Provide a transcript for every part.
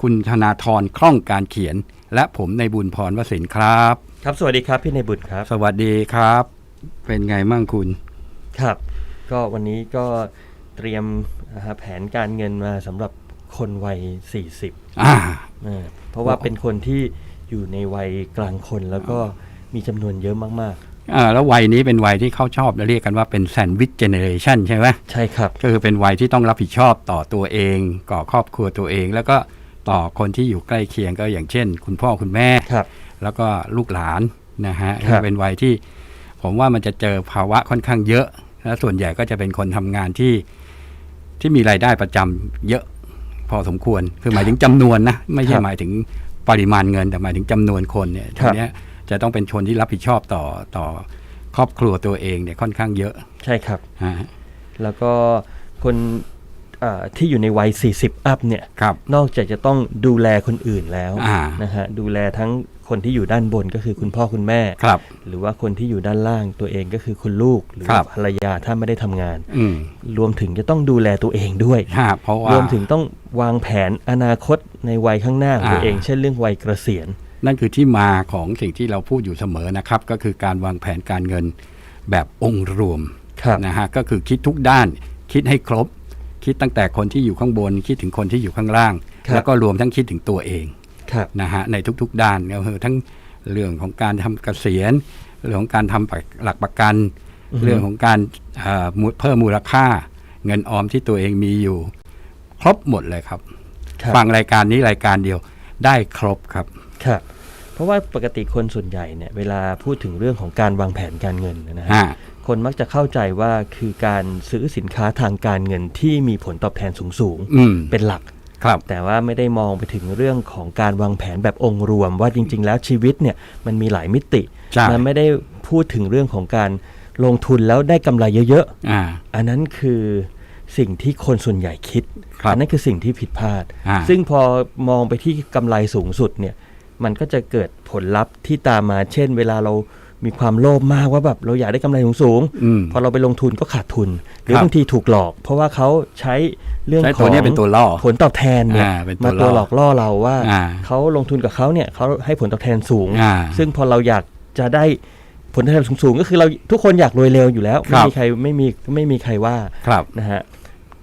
ธีรัตน์คุณธนาธรคล่องการเขียน และผมในบุญพรวสินทร์ครับ ครับสวัสดีครับพี่ในบุตรครับ สวัสดีครับ เป็นไงมั่งคุณครับ ก็วันนี้ก็เตรียมนะฮะแผนการเงินมาสำหรับคนวัย 40อ่าอ่าเพราะว่าเป็นคนที่อยู่ในวัยกลางคนแล้วก็มีจำนวนเยอะมากอ่าแล้ววัยนี้เป็นวัยที่เขาชอบเรียกกันว่าเป็นแซนด์วิชเจเนเรชันใช่ไหมๆใช่ครับ ก็คือเป็นวัยที่ต้องรับผิดชอบต่อตัวเองก่อครอบครัวตัวเอง แล้วก็ ต่อคนที่อยู่ใกล้เคียงก็อย่างเช่น คุณพ่อคุณแม่ครับแล้วก็ลูกหลานนะฮะครับเป็นวัยที่ผมว่ามันจะเจอภาวะค่อนข้างเยอะ และส่วนใหญ่ก็จะเป็นคนทำงานที่ที่มีรายได้ประจำเยอะพอสมควร คือหมายถึงจำนวนนะ ไม่ใช่หมายถึงปริมาณเงิน แต่หมายถึงจำนวนคนเนี่ยทีเนี้ยจะต้องเป็นคนที่รับผิดชอบต่อต่อครอบครัวตัวเองเนี่ยค่อนข้างเยอะ ใช่ครับฮะแล้วก็คนอ่า ที่อยู่ในวัย 40 อัพเนี่ยครับนอกจากจะต้องดูแลคนอื่นแล้วอ่านะฮะดูแลทั้งคนที่อยู่ด้านบนก็คือคุณพ่อคุณแม่ครับหรือว่าคนที่อยู่ด้านล่างตัวเองก็คือคุณลูกหรือครัว่าบภรรยาถ้าไม่ได้ทำงานอืมรวมถึงจะต้องดูแลตัวเองด้วยฮะเพราะว่ารวมถึงต้องวางแผนอนาคตในวัยข้างหน้าของตัวอ่าเอง เช่นเรื่องวัยเกษียณ นั่นคือที่มาของสิ่งที่เราพูดอยู่เสมอนะครับ ก็คือการวางแผนการเงินแบบองค์รวมครับนะฮะก็คือคิดทุกด้านคิดให้ครบ คิดตั้งแต่คนที่อยู่ข้างบน คิดถึงคนที่อยู่ข้างล่างครับแล้วก็รวมทั้งคิดถึงตัวเองครับนะฮะในทุกๆด้านก็คือทั้งเรื่องของการทำเกษียณเรื่องของการทำหลักประกัน เรื่องของการเอ่อมูเพิ่มมูลค่า เงินออมที่ตัวเองมีอยู่ ครบหมดเลยครับครับฟังรายการนี้รายการเดียวได้ครบครับครับเพราะว่าปกติคนส่วนใหญ่เนี่ยเวลาพูดถึงเรื่องของการวางแผนการเงินนะฮะฮะ คนมักจะเข้าใจว่าคือการซื้อสินค้าทางการเงินที่มีผลตอบแทนสูงอืมๆเป็นหลักครับแต่ว่าไม่ได้มองไปถึงเรื่องของการวางแผนแบบองค์รวม ว่าจริง ๆ แล้วชีวิตเนี่ยมันมีหลายมิติใช่มันไม่ได้พูดถึงเรื่องของการลงทุนแล้วได้กำไรเยอะอ่าๆอันนั้นคือสิ่งที่คนส่วนใหญ่คิดครับอันั้นคือสิ่งที่ผิดพลาดอ่าซึ่งพอมองไปที่กำไรสูงสุดเนี่ยมันก็จะเกิดผลลัพธ์ที่ตามมาเช่น เวลาเรา มีความโลภมากว่าแบบเราอยากได้กำไรสูงๆอืมพอเราไปลงทุนก็ขาดทุน หรือครับบางทีถูกหลอก เพราะว่าเขาใช้เรื่องใช้ขตัอวงเนี้ยเป็นตัวล่อผลตอบแทนเนี่ยอ่าเป็นตัวมาตัวล่อหลอกล่อเราว่าอ่าเขาลงทุนกับเขาเนี่ยเขาให้ผลตอบแทนสูงอ่าซึ่งพอเราอยากจะได้ผลตอบแทนสูงๆ ก็คือเราทุกคนอยากรวยเร็วอยู่แล้วครัไม่บมีใครไม่มีไม่มีใครว่าครับนะฮะ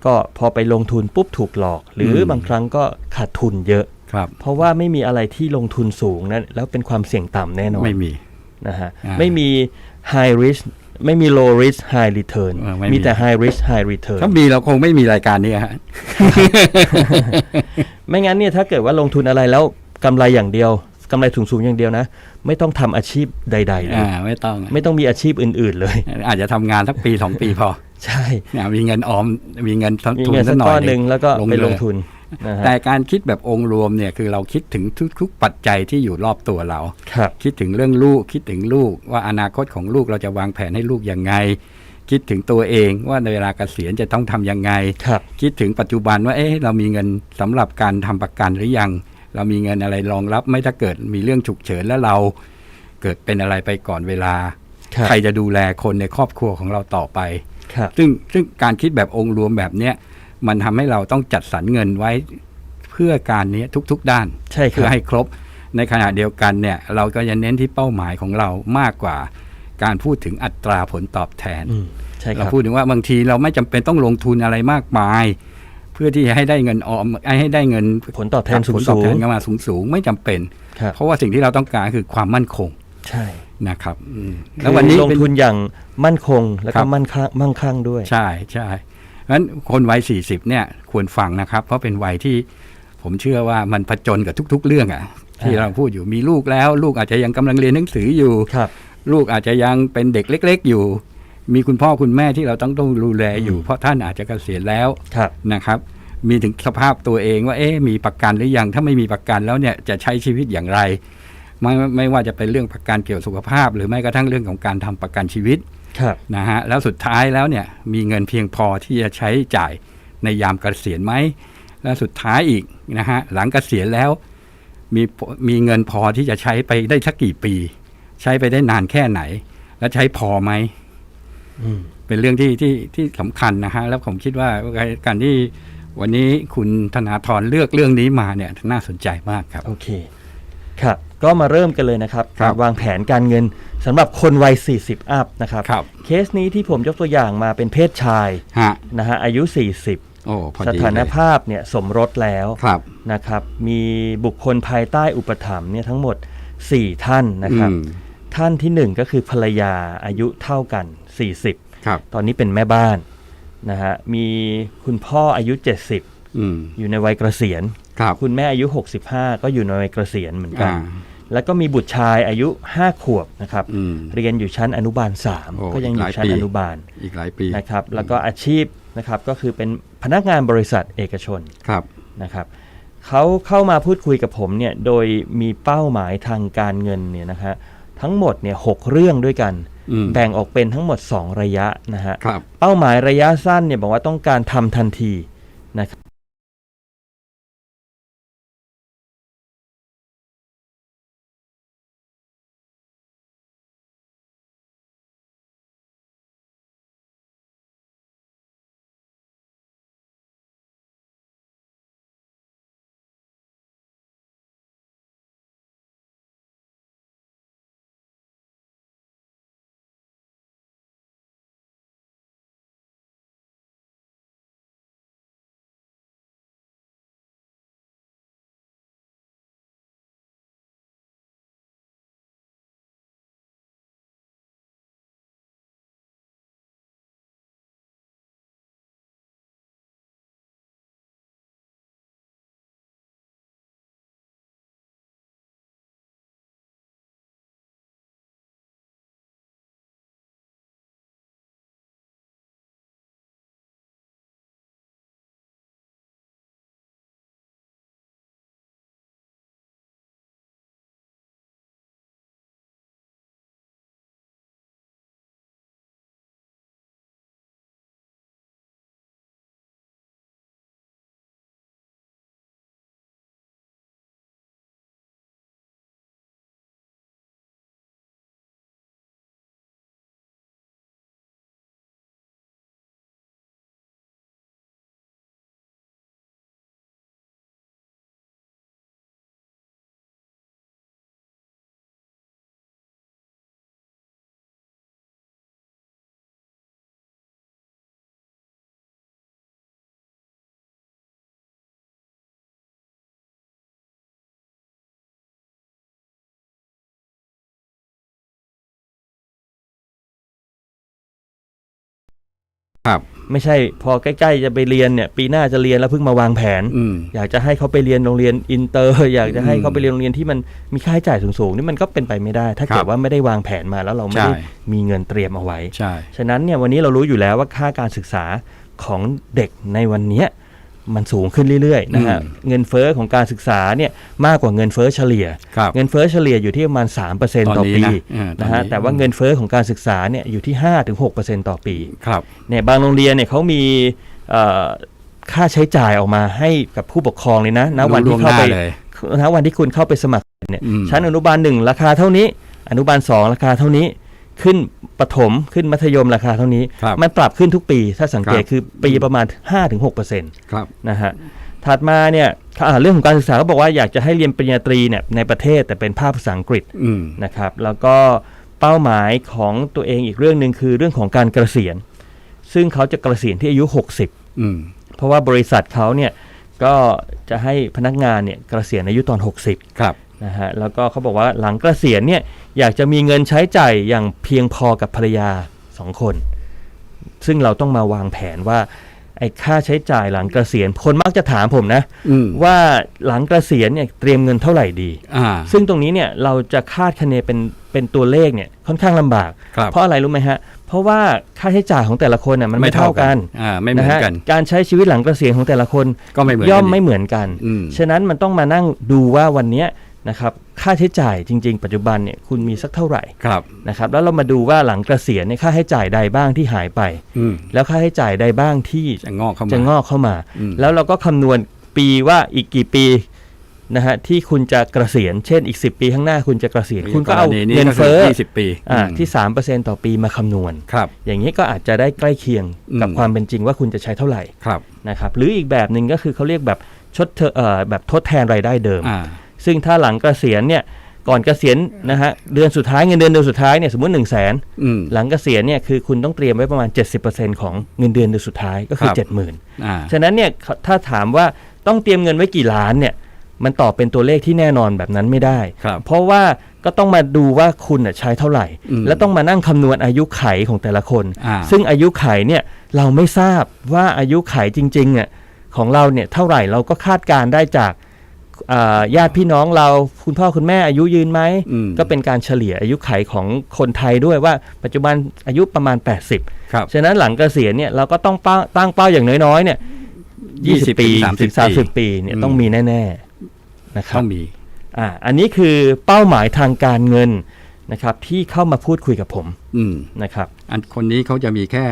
ก็พอไปลงทุนปุ๊บถูกหลอก หรืออมบางครั้งก็ขาดทุนเยอะครับเพราะว่าไม่มีอะไรที่ลงทุนสูงนั้นแล้วเป็นความเสี่ยงต่ำแน่นอนไม่มี นะฮะอ่าไม่มี high risk ไม่มี low risk high return เออไม่มีมีแต่ high risk high return ถ้ามีเราคงไม่มีรายการนี้ฮะไม่งั้นเนี่ยถ้าเกิดว่าลงทุนอะไรแล้วกำไรอย่างเดียวกำไรสูงๆอย่างเดียวนะ ไม่ต้องทำอาชีพใด ๆ เลอ่ายไม่ต้องไม่ต้องมีอาชีพอื่น ๆ เลย อาจจะทำงานสักปีสองปีพอ ใช่เนี่ยมีเงินออมมีเงินมีทุนเงินสัสักกหน่อก้อยนหนึ่งแล้วก็ไปเยลงทุนนะฮะ แต่การคิดแบบองค์รวมเนี่ยคือเราคิดถึงทุกๆปัจจัยที่อยู่รอบตัวเราครับคิดถึงเรื่องลูกคิดถึงลูก ว่าอนาคตของลูกเราจะวางแผนให้ลูกยังไง คิดถึงตัวเองว่าในเวลาเกษียณจะต้องทำยังไงครับคิดถึงปัจจุบันว่าเอ๊ะเรามีเงินสำหรับการทำประกันหรือยัง เรามีเงินอะไรรองรับไหม่ถ้าเกิดมีเรื่องฉุกเฉินแล้วเราเกิดเป็นอะไรไปก่อนเวลาครับใครจะดูแลคนในครอบครัวของเราต่อไปครับซึ่งซึ่งการคิดแบบองค์รวมแบบเนี้ย มันทำให้เราต้องจัดสรรเงินไว้เพื่อการนี้ทุกๆด้านใช่คเพื่รัอบให้ครบ ในขณะเดียวกันเนี่ยเราก็จะเน้นที่เป้าหมายของเรามากกว่าการพูดถึงอัตราผลตอบแทนอืมใช่คเรารับพูดถึงว่าบางทีเราไม่จำเป็นต้องลงทุนอะไรมากมาย เพื่อที่จะให้ได้เงินออมให้ได้เงินผลตอบแทนสูผงลตอบสูแทงนเข้ามาสูงๆไม่จำเป็นครับเพราะว่าสิ่งที่เราต้องการคือความมั่นคงใช่นะครับอืมแล้แล้วววัวันนนี้นี้ลงเป็นทุนอย่างมั่นคงแล้วครัก็บมั่นคงมั่งคั่งด้วย ใช่ใช่ เพราะฉะนั้นคนวัย 40 เนี่ยควรฟังนะครับ เพราะเป็นวัยที่ผมเชื่อว่ามันผจญกับทุก ๆ เรื่องอะที่อ่าเราพูดอยู่มีลูกแล้ว ลูกอาจจะยังกำลังเรียนหนังสืออยู่ครับลูกอาจจะยังเป็นเด็กเล็ก ๆ อยู่ มีคุณพ่อคุณแม่ที่เราต้องต้องดูแลอยู่อืมเพราะท่านอาจจะเกษียณแล้วครับนะครับ มีถึงสภาพตัวเองว่าเอ๊ะมีประกันหรือยังถ้าไม่มีประกันแล้วเนี่ยจะใช้ชีวิตอย่างไรไม่ไม่ว่าจะเป็นเรื่องประกันเกี่ยวสุขภาพ หรือไม่กระทั่งเรื่องของการทำประกันชีวิตครับ นะฮะแล้วสุดท้ายแล้วเนี่ยมีเงินเพียงพอที่จะใช้จ่ายในยามเกษียณไหมและสุดท้ายอีกนะฮะหลังเกษียณแล้วมีมีเงินพอที่จะใช้ไปได้สักกี่ปี ใช้ไปได้นานแค่ไหน และใช้พอไหมอืมเป็นเรื่องที่ที่ที่สำคัญนะฮะแล้วผมคิดว่าการที่วันนี้คุณธนาธรเลือกเรื่องนี้มาเนี่ยน่าสนใจมากครับ โอเค ครับ ก็มาเริ่มกันเลยนะครับครับการวางแผนการเงินสำหรับคนวัย 40 อัพนะครับครับเคสนี้ที่ผมยกตัวอย่างมาเป็นเพศชายฮะนะฮะอายุโอ้พอ40สดีถานเลยภาพเนี่ยสมรสแล้วครับนะครับ มีบุคคลภายใต้อุปถัมภ์เนี่ยทั้งหมด 4 ท่านนะครับอืมท่านที่ 1 ก็คือภรรยาอายุเท่ากัน 40ครับตอนนี้เป็นแม่บ้านนะฮะมีคุณพ่ออายุ 70อืมอยู่ในวัยเกษียณครับคุณแม่อายุ 65 ก็อยู่ในวัยเกษียณเหมือนกันอ่า แล้วก็มีบุตรชายอายุ 5 ขวบนะครับอืมเรียนอยู่ชั้นอนุบาลโอ้3ก็ยังอหยู่ลายชั้นปีอนุบาลอีกหลายปีนะครับแล้วก็อาชีพนะครับก็คือเป็นพนักงานบริษัทเอกชนครับนะครับเขาเข้ามาพูดคุยกับผมเนี่ยโดยมีเป้าหมายทางการเงินเนี่ยนะฮะทั้งหมดเนี่ยหกเรื่องด้วยกันอืมแบ่งออกเป็นทั้งหมด 2 ระยะนะฮะครับเป้าหมายระยะสั้นเนี่ยบอกว่าต้องการทำทันทีนะครับ ครับ ไม่ใช่พอใกล้ๆจะไปเรียนเนี่ยปีหน้าจะเรียนแล้วเพิ่งมาวางแผน อืม อยากจะให้เขาไปเรียนโรงเรียนอินเตอร์ อยากจะให้อืมเขาไปเรียนโรงเรียนที่มันมีค่าใช้จ่ายสูงๆนี่มันก็เป็นไปไม่ได้ ถ้าครัเกิดบว่าไม่ได้วางแผนมาแล้วเราไม่ได้ใช่ มีเงินเตรียมเอาไว้ ใช่ ฉะนั้นเนี่ยวันนี้เรารู้อยู่แล้วว่าค่าการศึกษาของเด็กในวันเนี้ย มันสูงขึ้นเรื่อยๆนะฮะเงินเฟ้อของการศึกษาเนี่ยมากกว่าเงินเฟ้อเฉลี่ยครับเงินเฟ้อเฉลี่ยอยู่ที่ประมาณ 3%ต่อปีตอนนี้นะเออตอนนี้นะฮะแต่ว่าเงินเฟ้อของการศึกษาเนี่ยอยู่ที่ 5-6%ต่อปีครับเนี่ยบางโรงเรียนเนี่ยเขามีเอ่อค่าใช้จ่ายออกมาให้กับผู้ปกครองเลยนะณวันรู้ที่ล่วงเข้าไปหน้าเลยณวันที่คุณเข้าไปสมัครเนี่ยอืมชั้นอนุบาลหนึ่งราคาเท่านี้ อนุบาลสองราคาเท่านี้ ขึ้นประถมขึ้นมัธยมราคาเท่านี้ ครับมันปรับขึ้นทุกปีถ้าสังเกตครับ คือปีประมาณ 5-6%นครับะฮะถัดมาเนี่ยอ่าเรื่องของการศึกษาก็บอกว่าอยากจะให้เรียนปริญญาตรีเนี่ยในประเทศแต่เป็นภาคภาษาอังกฤษอืม นะครับ แล้วก็เป้าหมายของตัวเองอีกเรื่องหนึ่งคือเรื่องของการเกษียณ ซึ่งเขาจะเกษียณที่อายุ 60 อืม เพราะว่าบริษัทเขาเนี่ยก็จะให้พนักงานเนี่ยเกษียณอายุตอน 60 ครับ นะฮะแล้วก็เขาบอกว่าหลังเกษียณเนี่ยอยากจะมีเงินใช้จ่ายอย่างเพียงพอกับภรรยาสองคน ซึ่งเราต้องมาวางแผนว่าไอ้ค่าใช้จ่ายหลังเกษียณคนมักจะถามผมนะ อืม ว่าหลังเกษียณเนี่ยเตรียมเงินเท่าไหร่ดี อ่า ซึ่งตรงนี้เนี่ยเราจะคาดคะเนเป็นเป็นตัวเลขเนี่ยค่อนข้างลำบาก ครับเพราะอะไรรู้ไหมฮะ เพราะว่าค่าใช้จ่ายของแต่ละคนน่ะมันไม่เท่ากันอ่าไม่เหมือนฮะกัน การใช้ชีวิตหลังเกษียณของแต่ละคนก็ไม่เหมือนย่อมกันไม่เหมือนกัน อืม ฉะนั้นมันต้องมานั่งดูว่าวันเนี้ย นะครับค่าใช้จ่ายจริง ๆ ปัจจุบันเนี่ยคุณมีสักเท่าไหร่ครับนะครับแล้วเรามาดูว่าหลังเกษียณเนี่ยค่าใช้จ่ายใดบ้างที่หายไป อืม แล้วค่าใช้จ่ายใดบ้างที่จะงอกเข้ามา จะงอกเข้ามา อืม แล้วเราก็คำนวณปีว่าอีกกี่ปีนะฮะที่คุณจะเกษียณเช่นอีก 10 ปีข้างหน้าคุณจะเกษียณคุณก็เอาณีเงินก็คืเฟ้อยี่สิบปีอ่าอืมที่3%ต่อปีมาคำนวณ ครับ อย่างนี้ก็อาจจะได้ใกล้เคียงกับอืม ความเป็นจริงว่าคุณจะใช้เท่าไหร่ครับนะครับหรืออีกแบบหนึ่งก็คือเขาเรียกแบบชดเชเอ่อแบบทดแทนรายได้เดิม อ่า ซึ่งถ้าหลังเกษียณเนี่ยก่อนเกษียณนะฮะเดือนสุดท้ายเงินเดือนเดือนสุดท้ายเนี่ยสมมติ1นึ่งแสนอืมหลังเกษียณเนี่ยคือคุณต้องเตรียมไว้ประมาณ 70%ของเงินเดือนเดือนสุดท้ายก็คือครับ70,000อ่าฉะนั้นเนี่ยถ้าถามว่าต้องเตรียมเงินไว้กี่ล้านเนี่ยมันตอบเป็นตัวเลขที่แน่นอนแบบนั้นไม่ได้ครับเพราะว่าก็ต้องมาดูว่าคุณน่ะใช้เท่าไหร่อืมแล้วต้องมานั่งคำนวณอายุไขของแต่ละคนอ่าซึ่งอายุไขเนี่ยเราไม่ทราบว่าอายุไขจริงๆเนี่ยของเราเนี่ยเท่าไหร่เราก็คาดการณ์ได้จากอ่า ญาติพี่น้องเราคุณพ่อคุณแม่อายุยืนไหมอืมก็เป็นการเฉลี่ยอายุไขของคนไทยด้วยว่าปัจจุบันอายุประมาณ 80ครับฉะนั้นหลังเกษียณเนี่ยเราก็ต้องเป้าตั้งเป้าอย่างน้อยๆเนี่ย20 20ปีถึง30ถึง30ปีเนี่ยอืมต้องมีแน่ๆนะครัต้บองมีอ่าอันนี้คือเป้าหมายทางการเงินนะครับที่เข้ามาพูดคุยกับผมอืมนะครับ อันคนนี้เขาจะมีแค่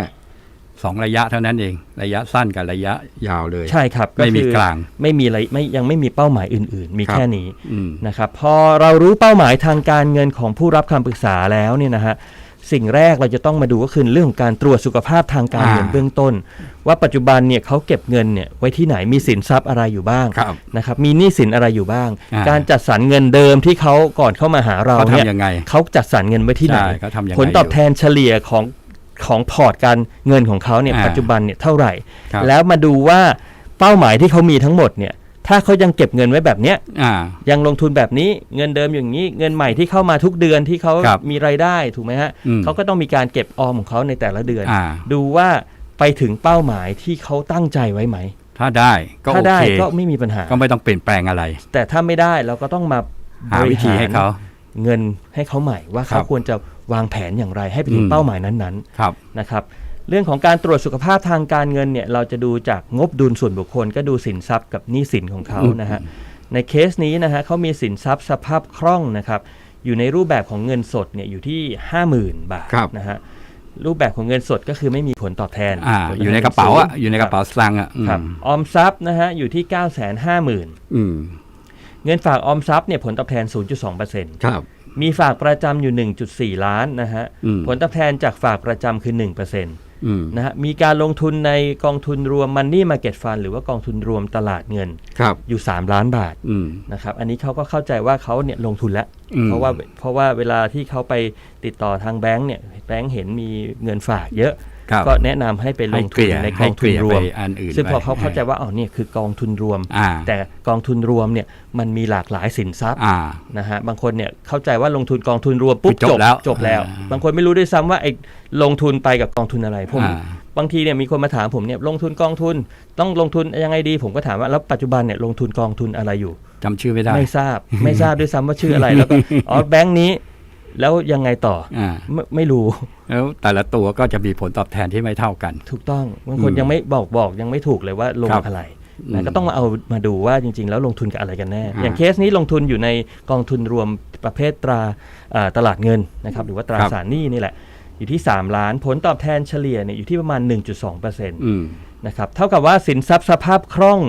สองระยะเท่านั้นเอง ระยะสั้นกับระยะยาวเลย ใช่ครับไม่มีคือกลางไม่มีอะไรไม่ยังไม่มีเป้าหมายอื่น ๆ มีครับแค่นี้อืมนะครับพอเรารู้เป้าหมายทางการเงินของผู้รับคำปรึกษาแล้วเนี่ยนะฮะสิ่งแรกเราจะต้องมาดูก็คือเรื่องของการตรวจสุขภาพทางการเงินอ่าเบื้องต้น ว่าปัจจุบันเนี่ยเขาเก็บเงินเนี่ยไว้ที่ไหนมีสินทรัพย์อะไรอยู่บ้างครับนะครับมีหนี้สินอะไรอยู่บ้างอ่าการจัดสรรเงินเดิมที่เขาก่อนเข้ามาหาเราเขาเนี่ยทำยังไงเขาจัดสรรเงินไว้ที่ไหนใช่เขาทำยังไงผลตอบแทนเฉลี่ยของ ของพอร์ตการเงินของเขาเนี่ยอ่าปัจจุบันเนี่ยเท่าไหร่ ครับ แล้วมาดูว่าเป้าหมายที่เขามีทั้งหมดเนี่ยถ้าเขายังเก็บเงินไว้แบบเนี้ยอ่า ยังลงทุนแบบนี้เงินเดิมอย่างนี้เงินใหม่ที่เข้ามาทุกเดือนที่เขาครับมีรายได้ถูกไหมฮะอืมเขาก็ต้องมีการเก็บออมของเขาในแต่ละเดือน อ่า ดูว่าไปถึงเป้าหมายที่เขาตั้งใจไว้ไหม ถ้าได้ก็ถ้าโอได้เคก็ไม่มีปัญหา ก็ไม่ต้องเปลี่ยนแปลงอะไร แต่ถ้าไม่ได้เราก็ต้องมาหาวิธีให้เขา เงินให้เขาใหม่ว่าครัเขาบควรจะวางแผนอย่างไรให้ไปถึงอืมเป้าหมายนั้นครับๆนะครับเรื่องของการตรวจสุขภาพทางการเงินเนี่ยเราจะดูจากงบดุลส่วนบุคคล ก็ดูสินทรัพย์กับหนี้สินของเขาอืมนะฮะในเคสนี้นะฮะเขามีสินทรัพย์สภาพคล่องนะครับอยู่ในรูปแบบของเงินสดเนี่ยอยู่ที่ 50,000 บาทครับนะฮะรูปแบบของเงินสดก็คือไม่มีผลตอบแทนอ่าผลตบแทอยู่ในกระเป๋าอะสูงอยู่ในกระเป๋าสตางค์อะอืมครับออมทรัพย์นะฮะอยู่ที่ 950,000อืม เงินฝากออมทรัพย์เนี่ยผลตอบแทน 0.2%ครับมีฝากประจำอยู่ 1.4 ล้านนะฮะอืมผลตอบแทนจากฝากประจำคือ1%อืมนะฮะ มีการลงทุนในกองทุนรวม Money Market Fund หรือว่ากองทุนรวมตลาดเงินครับอยู่ 3 ล้านบาทอืมนะครับ อันนี้เขาก็เข้าใจว่าเขาเนี่ยลงทุนแล้วอืมเพราะว่าเพราะว่าเวลาที่เขาไปติดต่อทางแบงก์เนี่ย แบงก์เห็นมีเงินฝากเยอะครับ ก็แนะนำให้ไปลให้งเกทุนลี่ยในกให้องเกทุนลี่ยรไปวมอันอื่นซึ่งพอไปเขาเข้าใจว่าอ๋อเนี่ยคือกองทุนรวมอ่าแต่กองทุนรวมเนี่ยมันมีหลากหลายสินทรัพย์อ่านะฮะบางคนเนี่ยเข้าใจว่าลงทุนกองทุนรวมปุ๊บคือจบแล้วจบแล้วอ่าบางคนไม่รู้ด้วยซ้ำว่าไอ้ลงทุนไปกับกองทุนอะไรผมอ่าบางทีเนี่ยมีคนมาถามผมเนี่ยลงทุนกองทุนต้องลงทุนยังไงดีผมก็ถามว่าแล้วปัจจุบันเนี่ยลงทุนกองทุนอะไรอยู่จำชื่อไม่ได้ไม่ทราบไม่ทราบด้วยซ้ำว่าชื่ออะไรแล้วก็อ๋อแบงค์นี้ แล้วยังไงต่ออ่าไม่ไม่รู้ แล้วแต่ละตัวก็จะมีผลตอบแทนที่ไม่เท่ากัน ถูกต้องบางคนอืมยังไม่บอกบอกยังไม่ถูกเลยว่าลงครับอะไรอืนะมก็ต้องมาเอามาดูว่าจริง ๆ แล้วลงทุนกับอะไรกันแน่อ่าอย่างเคสนี้ลงทุนอยู่ในกองทุนรวมประเภทตราอ่าตลาดเงินนะครับหรือว่าตราสารหนี้นี่แหละอยู่ที่ 3 ล้านผลตอบแทนเฉลี่ยเนี่ยอยู่ที่ประมาณ 1.2%นอืมะครับเท่ากับว่าสินทรัพย์สภาพคล่อง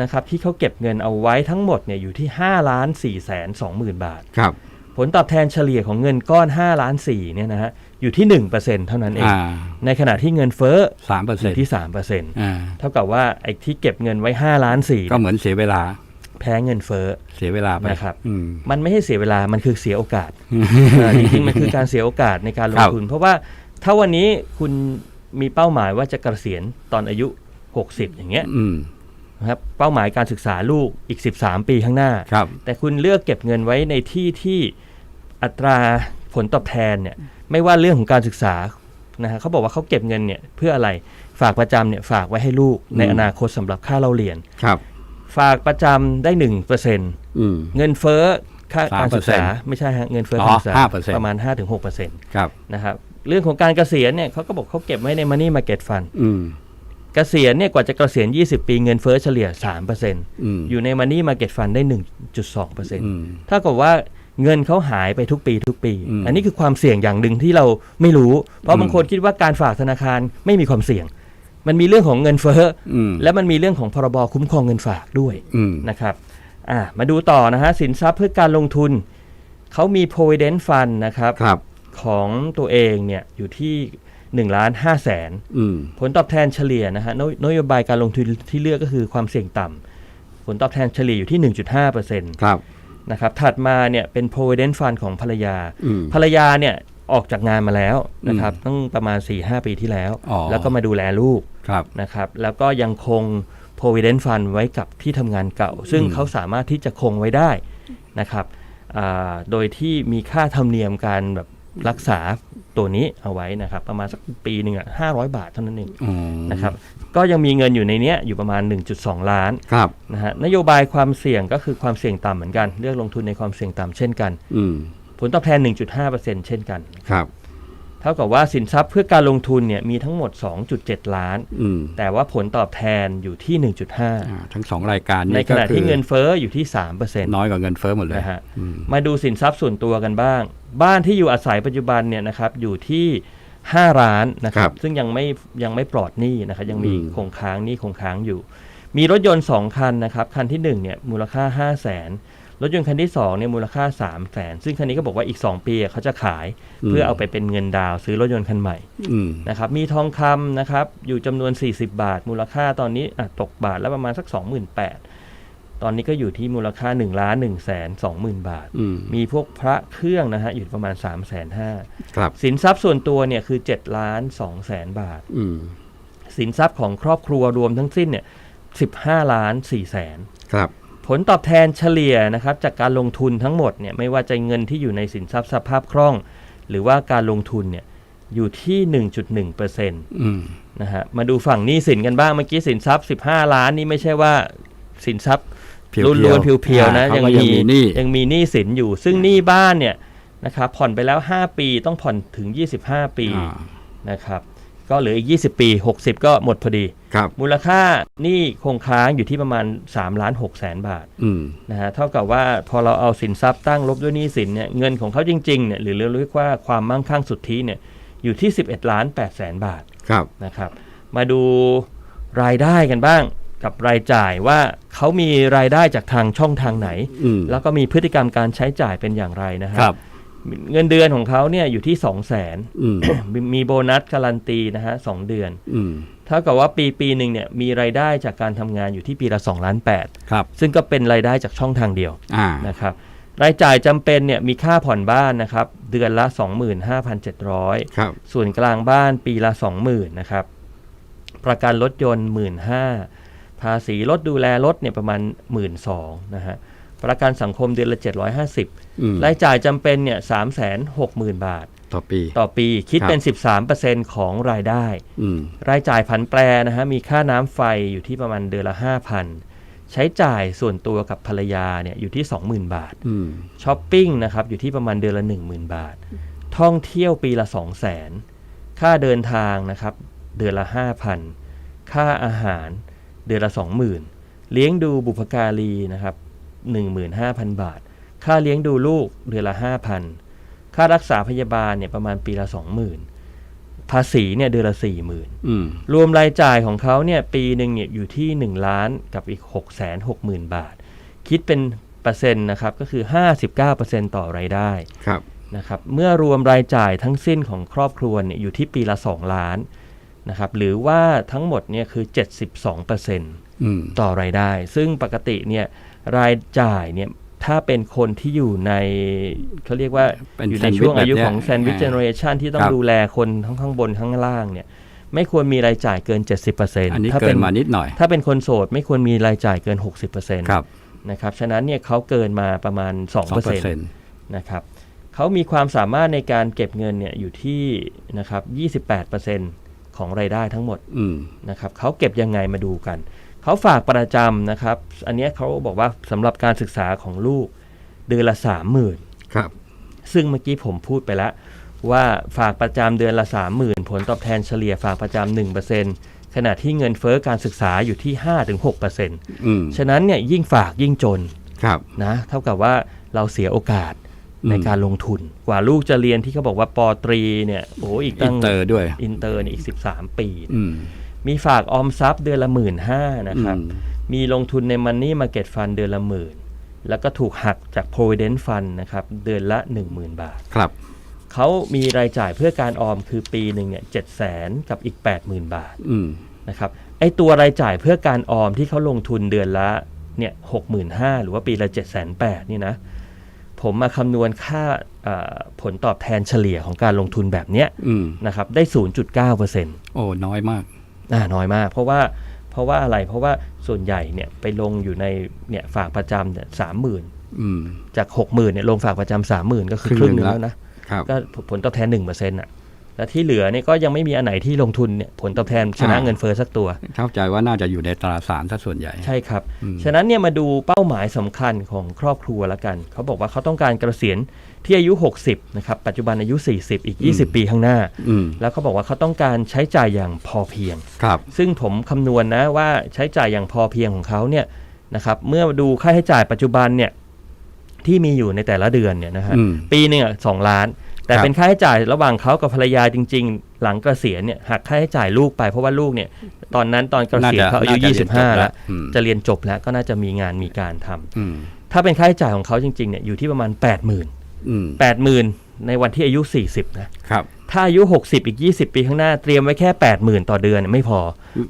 นะครับที่เขาเก็บเงินเอาไว้ทั้งหมดเนี่ยอยู่ที่ 5 ล้าน4แสน2หมื่นบาทครับ ผลตอบแทนเฉลี่ยของเงินก้อน 5 ล้าน4เนี่ยนะฮะอยู่ที่ 1%เท่านั้นเองอ่าในขณะที่เงินเฟ้อสามเปอร์อเซ็นยู่ต์ที่3%อ่าเท่ากับว่าไอ้ที่เก็บเงินไว้ 5 ล้าน4ก็เหมือนเสียเวลาแพ้เงินเฟ้อเสียเวลาไปนะครับอืมมันไม่ใช่เสียเวลามันคือเสียโอกาสเออจริงๆมันคือการเสียโอกาสในการลคงรับทุน เพราะว่าถ้าวันนี้คุณมีเป้าหมายว่าจะเกษียณตอนอายุ 60 อย่างเงี้ยอืมนะ ครับเป้าหมายการศึกษาลูกอีก 13 ปีข้างหน้า ครับ แต่คุณเลือกเก็บเงินไว้ในที่ที่อัตราผลตอบแทนเนี่ยไม่ว่าเรื่องของการศึกษานะฮะเขาบอกว่าเขาเก็บเงินเนี่ยเพื่ออะไรฝากประจำเนี่ยฝากไว้ให้ลูกในอืมอนาคตสำหรับค่าเราเรียน ครับ ฝากประจำได้1%เปอร์เซ็นต์อืม เงินเฟ้อค่าการศึกษา3%ไม่ใช่ฮะเงินเฟ้ออ๋อการศึกษา5%ประมาณ 5-6%ครับ นะครับเรื่องของการเกษียณเนี่ยเขาก็บอกเขาเก็บไว้ใน Money Market Fund อืม เกษียณเนี่ยกว่าจะเกษียณ 20 ปีเงินเฟ้อเฉลี่ย 3%อืมอยู่ใน Money Market Fund ได้ 1.2%อืมถ้ากับว่าเงินเขาหายไปทุกปีทุกปีอืมอันนี้คือความเสี่ยงอย่างหนึ่งที่เราไม่รู้ เพอืราะมบางคนคิดว่าการฝากธนาคารไม่มีความเสี่ยง มันมีเรื่องของเงินเฟ้ออืมและมันมีเรื่องของพรบคุ้มครองเงินฝากด้วยอืมนะครับอะมาดูต่อนะฮะสินทรัพย์เพื่อการลงทุนเขามี provident fund นะครับครับของตัวเองเนี่ยอยู่ที่ 1ล้าน5แสนอืมผลตอบแทนเฉลี่ยนะฮะนนโยบายการลงทุนที่เลือกก็คือความเสี่ยงต่ำผลตอบแทนเฉลี่ยอยู่ที่ 1.5%ครับนะครับถัดมาเนี่ยเป็น provident fund ของภรรยาอืมภรรยาเนี่ยออกจากงานมาแล้วนะครับตั้งประมาณ 4-5 ปีที่แล้วอ๋อแล้วก็มาดูแลลูกครับนะครับแล้วก็ยังคง provident fund ไว้กับที่ทำงานเก่า ซึ่งอืมเขาสามารถที่จะคงไว้ได้นะครับอ่าโดยที่มีค่าธรรมเนียมการแบบรักษา ตัวนี้เอาไว้นะครับ ประมาณสักปีหนึ่งอะห้าร้อยบาทเท่านั้นเองอืมนะครับก็ยังมีเงินอยู่ในเนี้ยอยู่ประมาณ 1.2 ล้านครับนะฮะนโยบายความเสี่ยงก็คือความเสี่ยงต่ำเหมือนกัน เลือกลงทุนในความเสี่ยงต่ำเช่นกันอืมผลตอบแทน 1.5%เช่นกันครับ เท่ากับว่าสินทรัพย์เพื่อการลงทุนเนี่ยมีทั้งหมด 2.7 ล้านอืมแต่ว่าผลตอบแทนอยู่ที่อ่า1.5 ทั้งสองรายการในนี้ขก็ณะคืที่อเงินเฟ้ออยู่ที่ 3%น้อยกว่าเงินเฟ้อหมดเลยนะฮะอืมมาดูสินทรัพย์ส่วนตัวกันบ้าง บ้านที่อยู่อาศัยปัจจุบันเนี่ยนะครับอยู่ที่ 5 ล้านนะครับ ซึ่งยังไม่ยังไม่ปลอดหนี้นะครับยังมีคงค้างหนี้คงค้างอยู่ มีรถยนต์ 2 คันนะครับคันที่1เนี่ยมูลค่า 5 0 0แสน รถยนต์คันที่2เนี่ยมูลค่า3 0 0แสนซึ่งคันนี้ก็บอกว่าอีก 2 ปีเขาจะขายเพื่อเอาไปเป็นเงินดาวน์ซื้อรถยนต์คันใหม่อืมนะครับมีทองคำนะครับอยู่จำนวน 40 บาท มูลค่าตอนนี้อะตกบาทแล้วประมาณสัก 28,000 ตอนนี้ก็อยู่ที่มูลค่า1ล้าน1แสน20,000บาทอืมมีพวกพระเครื่องนะฮะอยู่ประมาณ3 5 0 0 0ครับสินทรัพย์ส่วนตัวเนี่ยคือ7ล้าน2แสนบาทอืมสินทรัพย์ของครอบครัวรวมทั้งสิ้นเนี่ย15ล้าน4แสนครับ ผลตอบแทนเฉลี่ยนะครับจากการลงทุนทั้งหมดเนี่ยไม่ว่าจะเงินที่อยู่ในสินทรัพย์สภาพคล่อง หรือว่าการลงทุนเนี่ยอยู่ที่ 1.1%อืมนะฮะมาดูฝั่งหนี้สินกันบ้าง เมื่อกี้สินทรัพย์ 15 ล้านนี่ไม่ใช่ว่าสินทรัพย์เพียวๆล้วนๆเพียวๆนะอ่าเขาก็ยังมีหนี้ยังมีหนี้สินอยู่ ซึ่งหนี้บ้านเนี่ยนะครับผ่อนไปแล้ว 5 ปีต้องผ่อนถึง 25 ปีอ่านะครับก็เหลืออีก 20 ปี 60 ก็หมดพอดี ครับมูลค่าหนี้คงค้างอยู่ที่ประมาณ3ล้าน6แสนบาทอืมนะฮะเท่ากับว่าพอเราเอาสินทรัพย์ตั้งลบด้วยหนี้สินเนี่ยเงินของเขาจริงๆเนี่ยหรือเรียกว่าความมั่งคั่งสุทธิเนี่ยอยู่ที่ 11ล้าน8แสนบาทครับนะครับ มาดูรายได้กันบ้างกับรายจ่ายว่าเขามีรายได้จากทางช่องทางไหนอืมแล้วก็มีพฤติกรรมการใช้จ่ายเป็นอย่างไรนะฮะครับ เงินเดือนของเขาเนี่ยอยู่ที่2 0 0 0 0นอืมมีโบนัสการันตีนะฮะสองเดือนอืมเท่ากับว่าปีปีหนึ่งเนี่ยมีรายได้จากการทำงานอยู่ที่ปีละ2ล้าน8ครับซึ่งก็เป็นรายได้จากช่องทางเดียวอ่านะครับรายจ่ายจำเป็นเนี่ยมีค่าผ่อนบ้านนะครับเดือนละ 25,700ครับส่วนกลางบ้านปีละ 20,000นะครับประกันรถยนต์ 15,000ภาษีรถดูแลรถเนี่ยประมาณ 12,000นะฮะประกันสังคมเดือนละ 750อืม รายจ่ายจำเป็นเนี่ย360,000บาท ต่อปี ต่อปีคิดครับเป็น 13%ของรายได้อืมรายจ่ายผันแปรนะฮะมีค่าน้ำไฟอยู่ที่ประมาณเดือนละ 5,000 ใช้จ่ายส่วนตัวกับภรรยาเนี่ยอยู่ที่ 20,000 บาทอืมช้อปปิ้งนะครับอยู่ที่ประมาณเดือนละ 10,000 บาท ท่องเที่ยวปีละ 200,000 ค่าเดินทางนะครับเดือนละ 5,000 ค่าอาหารเดือนละ 20,000 เลี้ยงดูบุพการีนะครับ15,000 บาท ค่าเลี้ยงดูลูกเดือนละ 5,000 ค่ารักษาพยาบาลเนี่ยประมาณปีละ 20,000 ภาษีเนี่ยเดือนละ 40,000อืมรวมรายจ่ายของเขาเนี่ยปีหนึ่งเนี่ยอยู่ที่ 1 ล้านกับอีก 6 6 0 0 0 0 บาท คิดเป็นเปอร์เซ็นต์นะครับก็คือ 59%ต่อรายได้ครับนะครับเมื่อรวมรายจ่ายทั้งสิ้นของครอบครัวเนี่ยอยู่ที่ปีละ 2 ล้านนะครับหรือว่าทั้งหมดเนี่ยคือ 72%อืมต่อรายได้ ซึ่งปกติเนี่ยรายจ่ายเนี่ย ถ้าเป็นคนที่อยู่ในเขาเรียกว่าเป็นอยู่ในช่วงอายุของแซแซนนด์วิด์วิชชแบบเนี้ยเจเนอเรชันที่ต้องครับดูแลคนทั้งข้างบนข้างล่างเนี่ยไม่ควรมีรายจ่ายเกิน 70%อันนี้ถ้าเกิเป็นนมานิดหน่อย ถ้าเป็นคนโสดไม่ควรมีรายจ่ายเกิน 60%ครับนะครับฉะนั้นเนี่ยเขาเกินมาประมาณสองเปอร์เซ็น2%ต์นะครับเขามีความสามารถในการเก็บเงินเนี่ยอยู่ที่นะครับ28%ของรายได้ทั้งหมดอืมนะครับเขาเก็บยังไงมาดูกัน เขาฝากประจำนะครับ อันเนี้ยเขาบอกว่าสำหรับการศึกษาของลูกเดือนละ30,000ครับ ซึ่งเมื่อกี้ผมพูดไปแล้วว่าฝากประจำเดือนละ30,000ผลตอบแทนเฉลี่ยฝากประจำ1%ขณะที่เงินเฟอ้อการศึกษาอยู่ที่ 5-6%อืมฉะนั้นเนี่ยยิ่งฝากยิ่งจนครับนะเท่ากับว่าเราเสียโอกาสอืมในการลงทุน กว่าลูกจะเรียนที่เขาบอกว่าปอตรีเนี่ยโอ้อีกอิตั้นงเตอร์ด้วยอินเตอร์เนี่ยอีก 13 ปีอื มมีฝากออมทรัพย์เดือนละหมื่นห้านะครับอืมมีลงทุนในมันนี่มาเก็ตฟันเดือนละหมื่น แล้วก็ถูกหักจาก provident fund นะครับ เดือนละ 10,000 บาท ครับ เขามีรายจ่ายเพื่อการออมคือปีหนึ่งเนี่ยเจ็ดแสนกับอีก 80,000 บาทอืมนะครับไอตัวรายจ่ายเพื่อการออมที่เขาลงทุนเดือนละเนี่ยหกหมื่นห้าหรือว่าปีละเจ็ดแสนแปดนี่นะ ผมมาคำนวณค่าเอ่อผลตอบแทนเฉลี่ยของการลงทุนแบบเนี้ยอืมนะครับได้ 0.9%เปอร์เซ็นต์โอ้ น้อยมาก อ่าน้อยมาก เพราะว่าเพราะว่าอะไรเพราะว่าส่วนใหญ่เนี่ยไปลงอยู่ในเนี่ยฝากประจำเนี่ยสามหมื่นอืมจากหกหมื่นเนี่ยลงฝากประจำสามหมื่นก็คือคครึ่รึ่งงหหนึ่นึ่งงละแล้วนะครับก็ผลตอบแทนหนึ่งเปอร์เซ็นต์อะแล้วที่เหลือเนี่ยก็ยังไม่มีอันไหนที่ลงทุนเนี่ยผลตอบแทนชนะอ่าเงินเฟ้อสักตัว เข้าใจว่าน่าจะอยู่ในตราสารถ้าส่วนใหญ่ ใช่ครับอืมฉะนั้นเนี่ยมาดูเป้าหมายสำคัญของครอบครัวละกัน เขาบอกว่าเขาต้องการเกษียณ ที่อายุ 60นะครับปัจจุบันอายุ 40 อีก 20 ปีข้างหน้าอืมแล้วเขาบอกว่าเขาต้องการใช้จ่ายอย่างพอเพียงครับซึ่งผมคำนวณนะว่าใช้จ่ายอย่างพอเพียงของเขาเนี่ยนะครับเมื่อดูค่าใช้จ่ายปัจจุบันเนี่ยที่มีอยู่ในแต่ละเดือนเนี่ยนะฮะอืมปีหนึ่งอะสองล้าน แต่ครับเป็นค่าใช้จ่ายระหว่างเขากับภรรยาจริง ๆ หลังเกษียณเนี่ยหักค่าใช้จ่ายลูกไปเพราะว่าลูกเนี่ยตอนนั้นตอนเกษียณเขาอายุน่จะเรีนจบ25 แล้วอืมจะเรียนจบแล้วก็น่าจะมีงานมีการทำอืมถ้าเป็นค่าใช้จ่ายของเขาจริงๆเนี่ยอยู่ที่ประมาณ 8 0 0 0 0อืม8 0,000ในวันที่อายุ40นะครับ ถ้าอายุ60อีก20ปีข้างหน้าเตรียมไว้แค่80,000ต่อเดือนเนยไม่พอ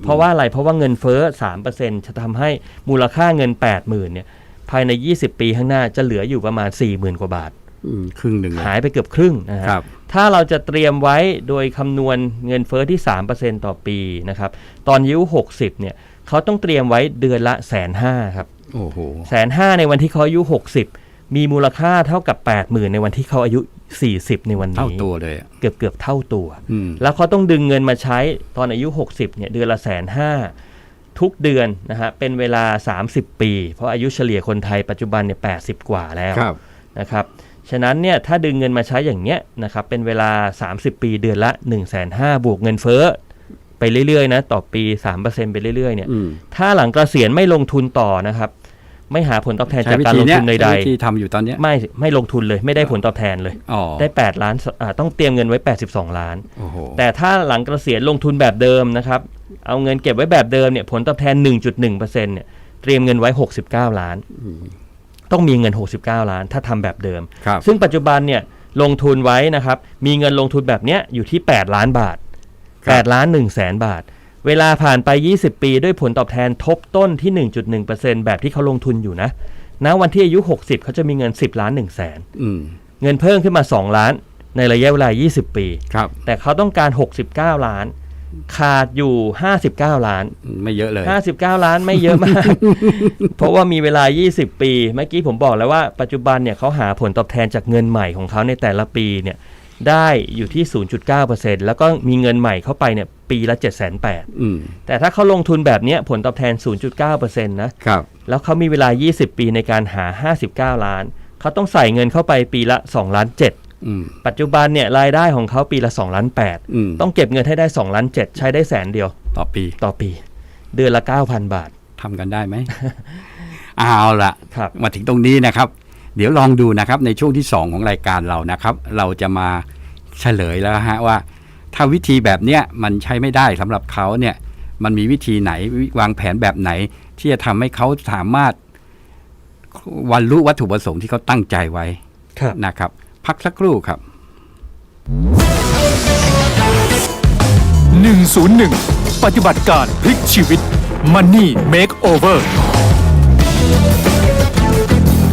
เพราะว่าอะไรเพราะว่าเงินเฟ้อ3%จะทำให้มูลค่าเงิน80,000เนี่ย ภายใน20ปีข้างหน้าจะเหลืออยู่ประมาณ40,000กว่าบาทอืมครึ่งหนึ่งเลยหายไปเกือบครึ่งนะฮะครับถ้าเราจะเตรียมไว้โดยคำนวณเงินเฟ้อที่ 3%ต่อปีนะครับ ตอนอายุ 60 เนี่ยเขาต้องเตรียมไว้เดือนละแสนห้าครับโอ้โหแสนห้าในวันที่เขาอายุ 60 มีมูลค่าเท่ากับ 80,000 ในวันที่เขาอายุ 40 ในวันนี้ เท่าตัวเลยอะเกือบเกือบเท่าตัว อืม แล้วเขาต้องดึงเงินมาใช้ตอนอายุ 60เนี่ยเดือนละแสนห้าทุกเดือนนะฮะเป็นเวลา 30 ปี เพราะอายุเฉลี่ยคนไทยปัจจุบันเนี่ย80 กว่าแล้วครับ นะครับฉะนั้นเนี่ยถ้าดึงเงินมาใช้อย่างเนี้ยนะครับเป็นเวลา 30 ปีเดือนละ1 5 0 0 0บวกเงินเฟ้อไปเรื่อยๆนะต่อปี 3%ไปเรื่อยๆเนี่ย อืม ถ้าหลังเกษียณไม่ลงทุนต่อนะครับ ไม่หาผลตอบแทนใช้จากวิการธีลงเนี้ยทุนใดใช้วิธีทำอยู่ตอนเนี้ยๆไม่ไม่ลงทุนเลยไม่ได้ผลตอบแทนเลยอ๋อได้ 8 ล้านอ่าต้องเตรียมเงินไว้ 82 ล้านโอ้โหแต่ถ้าหลังเกษียณลงทุนแบบเดิมนะครับเอาเงินเก็บไว้แบบเดิมเนี่ยผลตอบแทน 1.1%เนี่ยเตรียมเงินไว้ 69 ล้านอืมต้องมีเงิน 69 ล้าน ถ้าทำแบบเดิมครับซึ่งปัจจุบันเนี่ยลงทุนไว้นะครับมีเงินลงทุนแบบเนี้ยอยู่ที่ 8 ล้านบาทครับ8ล้าน1แสนบาท เวลาผ่านไป 20 ปีด้วยผลตอบแทนทบต้นที่ 1.1%แบบที่เขาลงทุนอยู่นะ ณ วันที่อายุ 60 เขาจะมีเงิน 10 ล้าน1แสนอืมเงินเพิ่มขึ้นมา 2 ล้านในระยะเวลา 20 ปี ครับ แต่เขาต้องการ 69 ล้าน ขาดอยู่ 59 ล้าน ไม่เยอะเลย 59 ล้านไม่เยอะมาก เพราะว่ามีเวลา 20 ปี เมื่อกี้ผมบอกแล้วว่าปัจจุบันเนี่ยเขาหาผลตอบแทนจากเงินใหม่ของเขาในแต่ละปีเนี่ย ได้อยู่ที่ 0.9%แล้วก็มีเงินใหม่เข้าไปเนี่ยปีละ 7 8 0 0 0อืมแต่ถ้าเขาลงทุนแบบเนี้ยผลตอบแทน 0.9%นะครับแล้วเขามีเวลา 20 ปีในการหา 59 ล้าน เขาต้องใส่เงินเข้าไปปีละ 2 ล้าน7อืมปัจจุบันเนี่ยรายได้ของเขาปีละ2ล้าน8อืมต้องเก็บเงินให้ได้2ล้าน7ใช้ได้แสนเดียว ต่อปีต่อปี เดือนละ 9,000 บาททำกันได้ไหม เอาละครับมาถึงตรงนี้นะครับ เดี๋ยวลองดูนะครับในช่วงที่ 2 ของรายการเรานะครับ เราจะมาเฉลยแล้วฮะว่า ถ้าวิธีแบบเนี้ยมันใช้ไม่ได้สำหรับเขาเนี่ยมันมีวิธีไหนวางแผนแบบไหน ที่จะทำให้เขาสามารถวันรู้วัตถุประสงค์ที่เขาตั้งใจไว้นะครับ พักสักครู่ครับ 101 ปฏิบัติการพลิกชีวิต Money Makeover